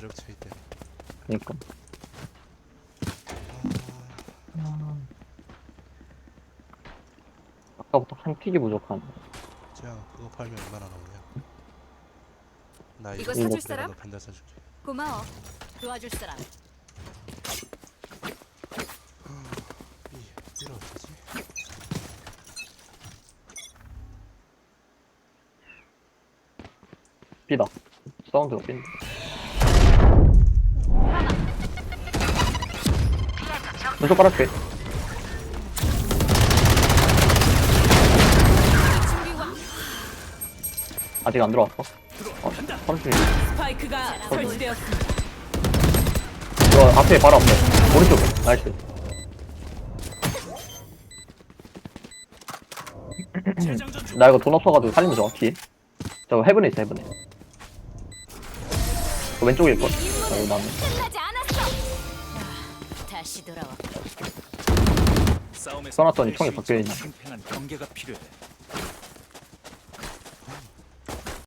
이렇게 쳐 있대. 그니까. 아, 아까부터 한 픽이 부족한. 자 그거 팔면 얼마나 나오냐? 나 이거 사줄 내가 사람? 너 벤달 사줄게. 고마워. 도와줄 사람. 이 이거 어쩌지? 삐다. 사운드가 삐인 준비 완. 아직 안 들어왔어. 어, 30. 스파이크가 설치되었습니다. 이거 앞에 바로 앞에. 오른쪽에. 나이스. 나 이거 돈 없어가지고 살리면 좋아, 뒤에. 저 헤븐에 있어, 헤븐에. 저 왼쪽에 있걸? 어, 여기 나네. 않았어. 다시 돌아와. 싸움에서 써놨더니 총이 수 바뀌어 있도록 있네. 팽팽한 경계가 필요해.